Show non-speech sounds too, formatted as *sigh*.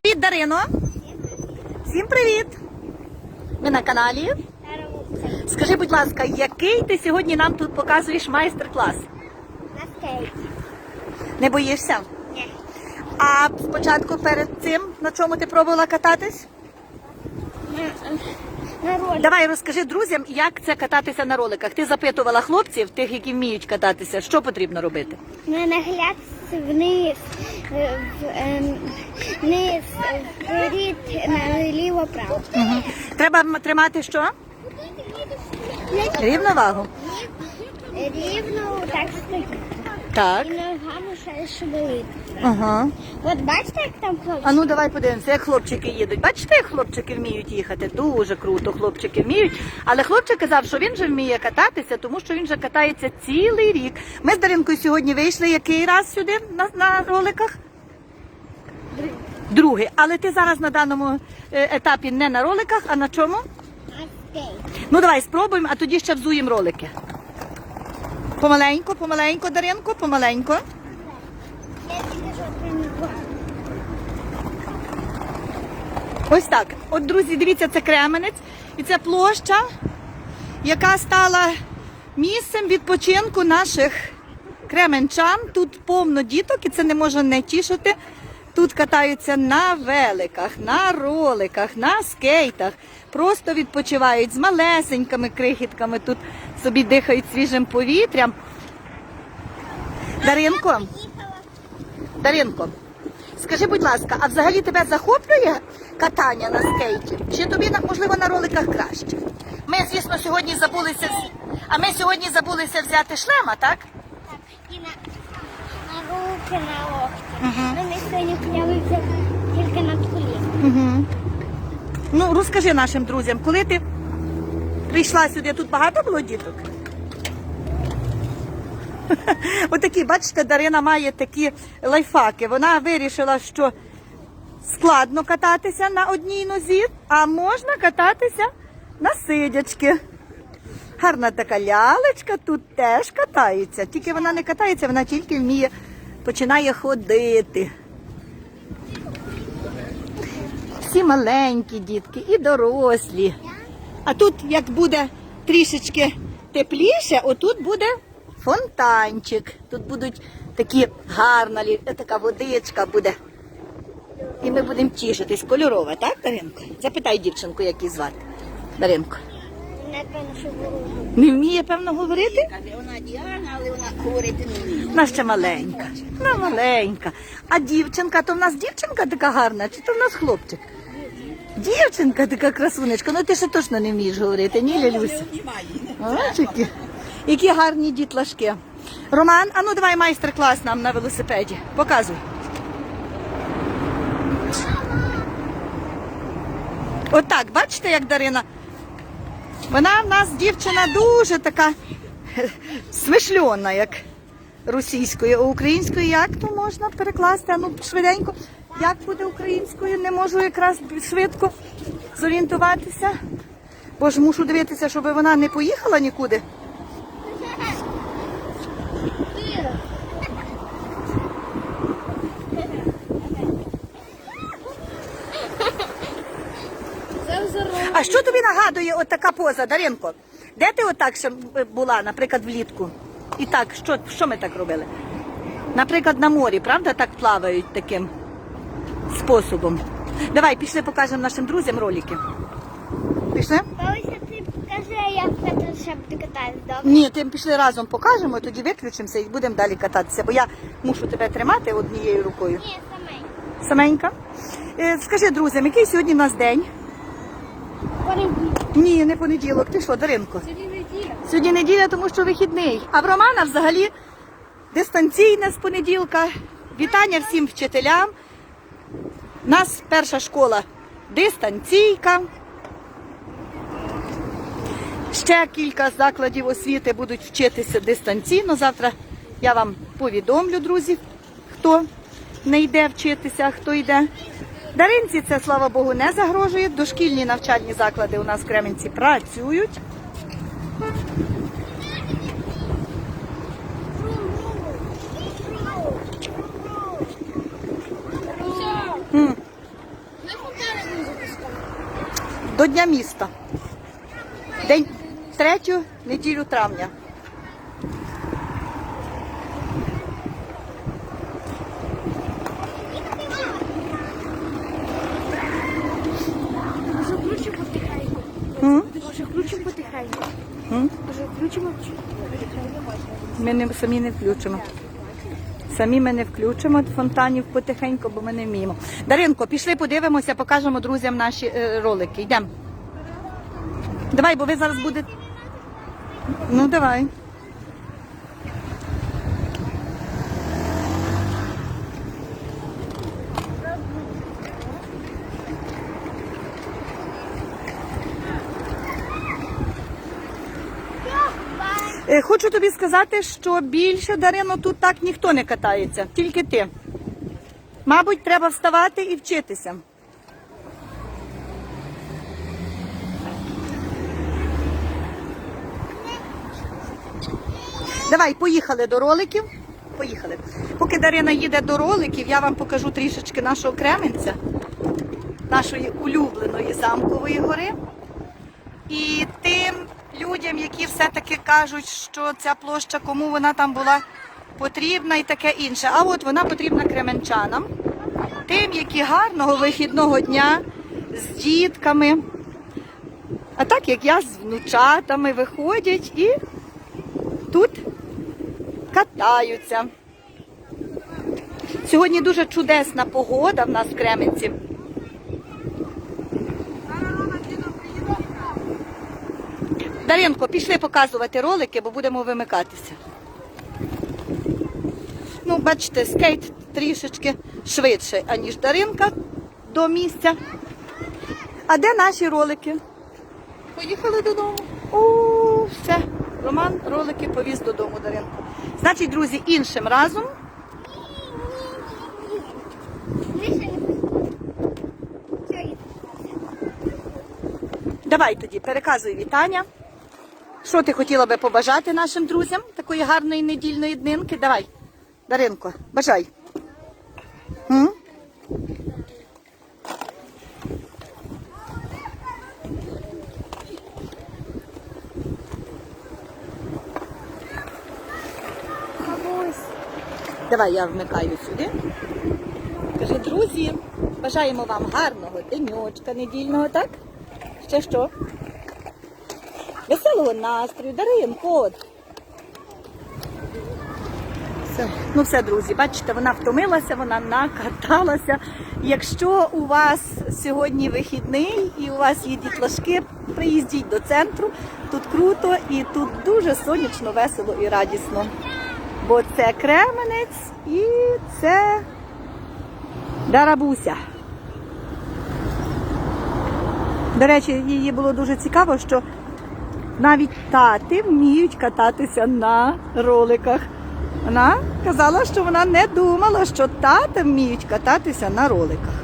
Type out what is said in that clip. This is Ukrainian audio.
Привіт, Дарино! Всім привіт! Ми на каналі. Скажи, будь ласка, який ти сьогодні нам тут показуєш майстер-клас? На скейті. Не боїшся? Ні. А спочатку перед цим на чому ти пробувала кататись? На ролі. Давай розкажи друзям, як це кататися на роликах. Ти запитувала хлопців, тих, які вміють кататися, що потрібно робити? На нагляд вниз, е, ем, вниз, вперед, наліво, право. Треба тримати що? Рівновагу. Рівно так стоїть. Так. І ногами ще шевелити. Ага. От бачите, як там хлопці? А ну давай подивимося, як хлопчики їдуть. Бачите, як хлопчики вміють їхати? Дуже круто, хлопчики вміють. Але хлопчик казав, що він же вміє кататися, тому що він же катається цілий рік. Ми з Даринкою сьогодні вийшли який раз сюди на, на роликах? Другий. Але ти зараз на даному е, етапі не на роликах, а на чому? Ну давай спробуємо, а тоді ще взуємо ролики. Я тільки що тренувала. Ось так. От, друзі, дивіться, це Кременець. І це площа, яка стала місцем відпочинку наших кременчан. Тут повно діток, і це не може не тішити. Тут катаються на великах, на роликах, на скейтах. Просто відпочивають з малесенькими крихітками. Тут собі дихають свіжим повітрям. Даринко, Даринко, скажи, будь ласка, а взагалі тебе захоплює катання на скейті? Чи тобі можливо на роликах краще? Ми, звісно, сьогодні забулися. А ми сьогодні забулися взяти шлема, так? Так, і на, на руки, на локті. Вони сьогодні з'явився тільки над коліном. Угу. Ну, розкажи нашим друзям, коли ти прийшла сюди, тут багато було діток? *laughs* Отакі, бачите, Дарина має такі лайфхаки. Вона вирішила, що складно кататися на одній нозі, а можна кататися на сидячки. Гарна така лялечка тут теж катається. Тільки вона не катається, вона тільки вміє, починає ходити. Всі маленькі дітки і дорослі. А тут, як буде трішечки тепліше, отут буде фонтанчик. Тут будуть такі гарна така водичка буде. І ми будемо тішитись. Кольорова, так, Даринко? Запитай дівчинку, як її звати. Даринко. Не вміє, певно, говорити? Вона Діана, але вона говорити не вміє. Вона ще маленька. Вона маленька. А дівчинка, то в нас дівчинка така гарна, чи то в нас хлопчик? Дівчинка така красунечка. Ну ти ще точно не вмієш говорити, ні, Лялюся? Бачиш, які, гарні дітлашки. Роман, а ну давай майстер-клас нам на велосипеді. Показуй. Отак, бачите, як Дарина? Вона в нас дівчина дуже така смишльона, як російською, а українською як то можна перекласти? А ну швиденько. Як буде українською? Не можу якраз швидко зорієнтуватися. Бо ж мушу дивитися, щоб вона не поїхала нікуди. А що тобі нагадує от така поза, Даринко? Де ти отак ще була, наприклад, влітку? І так, що, що ми так робили? Наприклад, на морі, правда, так плавають таким способом. Давай, пішли, покажемо нашим друзям ролики. Пішли? Бабуся, ти покажи, кататися, добре? Ні, тим пішли разом покажемо, тоді виключимося і будемо далі кататися, бо я мушу тебе тримати однією рукою. Ні, самий. Саменька. Е, скажи друзям, який сьогодні у нас день? Понеділок. Ні, не понеділок. Ти що, Даринко? Сьогодні неділя. Сьогодні неділя, тому що вихідний. А в Романа взагалі дистанційне з понеділка. Вітання всім вчителям. У нас перша школа дистанційка. Ще кілька закладів освіти будуть вчитися дистанційно. Завтра я вам повідомлю, друзі, хто не йде вчитися, а хто йде. Даринці це, слава Богу, не загрожує. Дошкільні навчальні заклади у нас в Кременці працюють. До Дня міста. День третю неділю травня. Може включимо потихеньку. Може включимо потихеньку. Може включимо потихеньку. Ми не, самі не включимо. Самі ми не включимо фонтанів потихеньку, бо ми не вміємо. Даринко, пішли подивимося, покажемо друзям наші е, ролики. Йдемо. Давай, бо ви зараз будете. Ну, давай. Хочу тобі сказати, що більше Дарино тут так ніхто не катається, тільки ти. Мабуть, треба вставати і вчитися. Давай, поїхали до роликів. Поїхали. Поки Дарина їде до роликів, я вам покажу трішечки нашого Кременця, нашої улюбленої замкової гори. І тим людям, які все-таки кажуть, що ця площа, кому вона там була потрібна і таке інше. А от вона потрібна кременчанам, тим, які гарного вихідного дня з дітками. А так як я з внучатами виходять і тут катаються. Сьогодні дуже чудесна погода в нас в Кременці. Даринко, пішли показувати ролики, бо будемо вимикатися. Ну, бачите, скейт трішечки швидше, аніж Даринка до місця. А де наші ролики? Поїхали додому. О, все. Роман ролики повіз додому Даринку. Значить, друзі, іншим разом. Давай тоді переказуй вітання. Що ти хотіла би побажати нашим друзям такої гарної недільної днинки? Давай, Даринко, бажай. М? Давай я вмикаю сюди. Кажи, друзі, бажаємо вам гарного денечка недільного, так? Ще що? Веселого настрою, Даринко. от. Все. Ну все, друзі, бачите, вона втомилася, вона накаталася. Якщо у вас сьогодні вихідний і у вас є дітлашки, приїздіть до центру. Тут круто і тут дуже сонячно, весело і радісно. Бо це Кременець і це Дарабуся. До речі, її було дуже цікаво, що навіть тати вміють кататися на роликах. Вона казала, що вона не думала, що тати вміють кататися на роликах.